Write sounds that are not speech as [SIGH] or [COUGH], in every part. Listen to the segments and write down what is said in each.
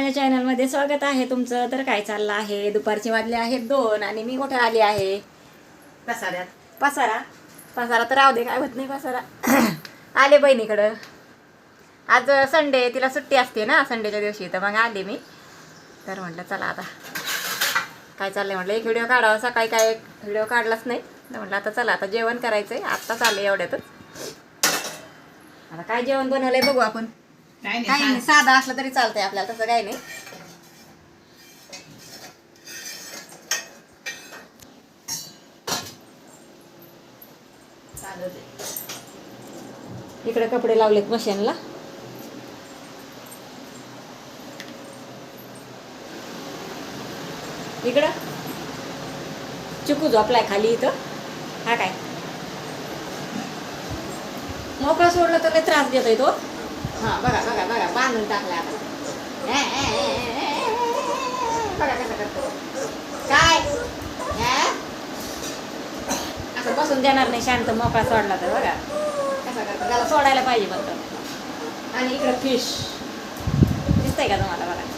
माझ्या चॅनलमध्ये स्वागत आहे तुमचं. तर काय चाललं आहे? दुपारचे वाजले आहेत दोन आणि मी कुठे आली आहे. पसाऱ्यात. पसारा? पसारा तर राहू दे काय होत नाही पसारा. [CLEARS THROAT] आले बहिणीकडं. आज संडे तिला सुट्टी असते ना संडेच्या दिवशी तर मग आले मी. तर म्हटलं चला आता. काय चाललंय म्हटलं एक व्हिडिओ काढावा. सकाळी काय एक व्हिडिओ काढलाच नाही. तर म्हटलं आता चला आता जेवण करायचं आहे आत्ताच आले एवढ्यातच. आता काय जेवण बनवलंय बघू आपण. काही नाही नाही साधा असलं तरी चालतंय आपल्याला तसं काही नाही. चालत आहे. इकडे कपडे लावलेत मशीनला. इकडं. चिकू झोपलाय खाली इथं. हा काय? मोकळा सोडलं तर लय त्रास देतोय तो. हा बघा बघा बघा बांधून टाकला बघा कसं करतो काय? असं बसून देणार नाही शांत मोकळा सोडला तर बघा कसा करतो त्याला सोडायला पाहिजे फक्त आणि इकडं फिश दिसतंय का तुम्हाला बघा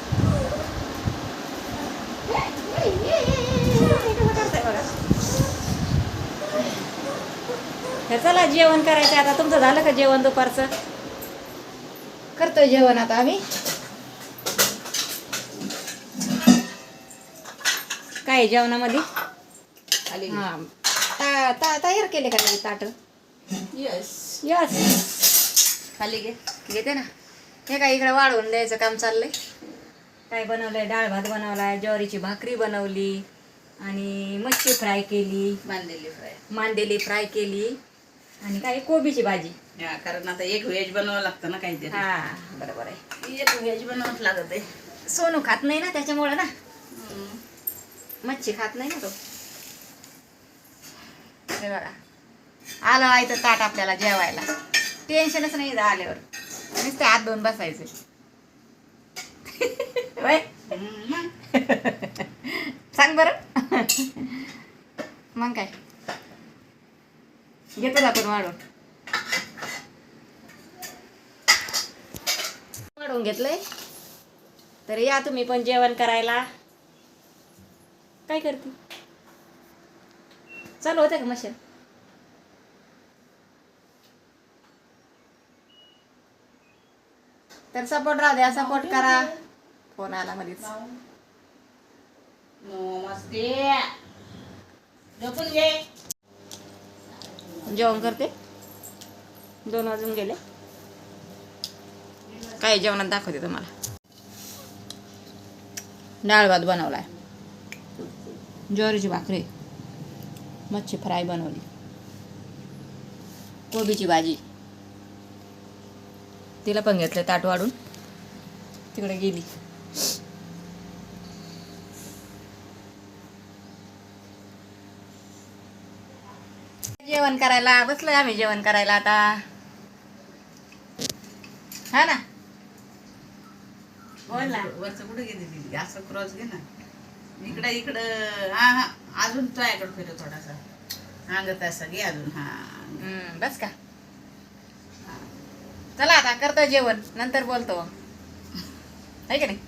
चला जेवण करायचं आता तुमचं झालं का जेवण दुपारचं? करतोय जेवण आता आम्ही. काय आहे जेवणामध्ये? खाली हा. ता- ता- तयार केले का नाही ताट? यस यस खाली घे. घेते ना. हे काय इकडे वाढवून द्यायचं काम चाललंय? काय बनवलंय? डाळ भात बनवलाय ज्वारीची भाकरी बनवली आणि मच्छी फ्राय केली. बांधलेली फ्राय. मांदेली फ्राय केली. आणि काय कोबीची भाजी. हा कारण आता एक व्हेज बनवावं लागतं ना काहीतरी. हा बरोबर आहे. एक व्हेज बनवावंच लागत आहे. सोनू खात नाही ना त्याच्यामुळे ना? मच्छी खात नाही ना तो. हे बघा. आलं आहे तर ताट आपल्याला जेवायला. टेन्शनच नाही इथं आल्यावर. नुसते हात धुवून बसायचे. [LAUGHS] हम्म. [LAUGHS] सांग बरं. मग काय? घेतो आपण वाढून. वाढून घेतलंय. तर या तुम्ही पण जेवण करायला. काय करते? चालू होतं का मशीन? तर सपोर्ट राहू द्या सपोर्ट करा. फोन आला मध्येच नमस्ते. झोपून घे. जेवण करते? दोन वाजून गेले. काय जेवणात दाखवते तुम्हाला. डाळ भात बनवलाय. ज्वारीची भाकरी. मच्छी फ्राय बनवली. कोबीची भाजी. तिला पण घेतलं ताट वाढून. तिकडे गेली. जेवण करायला. बसलोय आम्ही जेवण करायला आता. हा ना? बोल ना. वरचं कुठे गेली दिली असं क्रॉस घे ना. इकडं इकडं. हा हा. अजून फिरव थोडासा. असं घे अजून. हा हम्म, बस का? चला आता करतो जेवण. नंतर बोलतो. आहे का नाही?